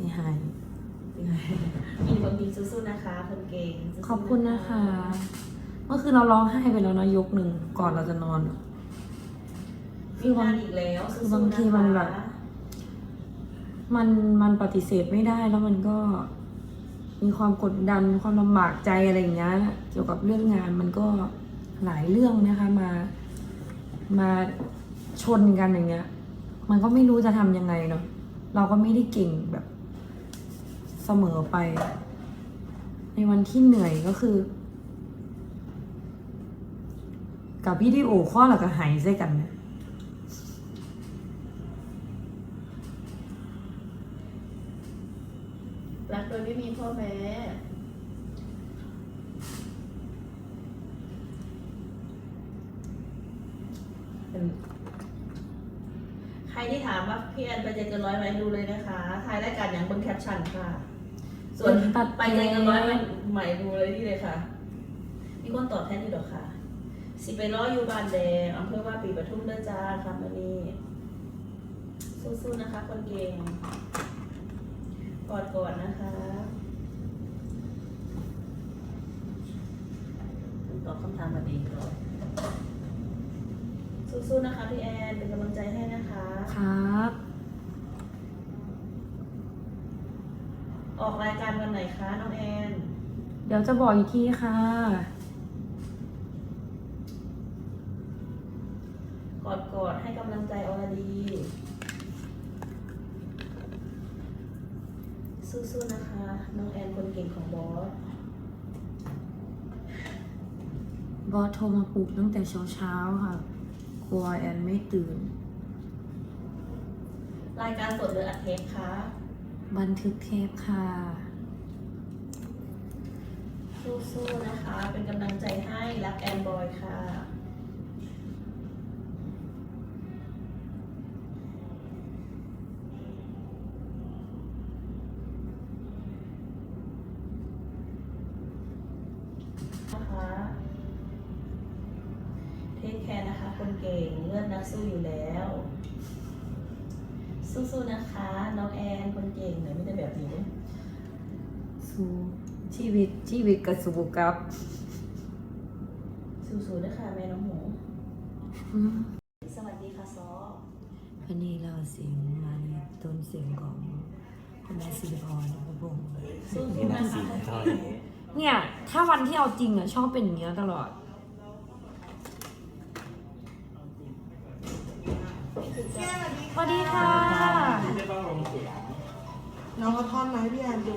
สิหายมีคนพิมพ์สู้ๆนะคะคนเก่งสู้ๆขอบคุณนะคะ เมื่อคืนเราร้องไห้ไปแล้วนะยกหนึ่งก่อนเราจะนอน มีงานอีกแล้วคือบางทีมันแบบมันมันปฏิเสธไม่ได้แล้วมันก็มีความกดดันความลำบากใจอะไรอย่างเงี้ยเกี่ยวกับเรื่องงานมันก็หลายเรื่องนะคะมามาชนกันอย่างเงี้ย มันก็ไม่รู้จะทำยังไงเนาะเราก็ไม่ได้เก่งแบบเสมอไป ในวันที่เหนื่อยก็คือ กับพี่ที่โอข้อหลักก็หายใส่กันเนี่ยรักโดยไม่มีข้อแม้ใครที่ถามว่าพี่แอนไปใจเกินร้อยไหมดูเลยนะคะ ทายรายการอย่างบนแคปชั่นค่ะ ส่วนตัดไปใจเกินร้อยไหมใหม่ดูเลยที่เลยค่ะ มีคนตอบแทนอยู่ดอกค่ะ สิไปล้ออยู่บ้านแดงอำเภอว่าปีปทุมเด้อจ้าครับมานี่สู้ๆนะคะ คนเก่งกอดก่อนนะคะตอบคำถามมาดีก่อนสู้ๆนะคะพี่แอนเป็นกำลังใจให้นะคะ ครับ ออกรายการวันไหนคะน้องแอน เดี๋ยวจะบอกอีกทีค่ะ กอดกอดๆให้กำลังใจอรดี สู้ๆนะคะ น้องแอนคนเก่งของบอส บอสโทรมาปลุกตั้งแต่เช้าเช้าๆค่ะ กลัวแอนไม่ตื่น รายการสดหรืออัดเทปคะ บันทึกเทปค่ะ สู้ๆนะคะ เป็นกำลังใจให้รักแอนบอยค่ะ นะคะเทคแคร์นะคะ คนเก่งเลือดนักสู้อยู่แล้ว สู้ๆนะคะ น้องแอนคนเก่งเนี่ยไม่ได้แบบนี้สู้ชีวิตชีวิตกับสู้กับสู้ๆนะคะแม่น้องหมูอืมสวัสดีค่ะซอวันนี้เราเสียงมาในต้นเสียงของคุณแม่สิริพรนะครับผมสู้นี่ๆนันะกสีคะเท่านี้เนี่ย ถ้าวันที่เอาจริงอะชอบเป็นอย่างเงี้ยตลอด สวัสดีค่ะ น้องก็ท่อนไหมพี่แอนดู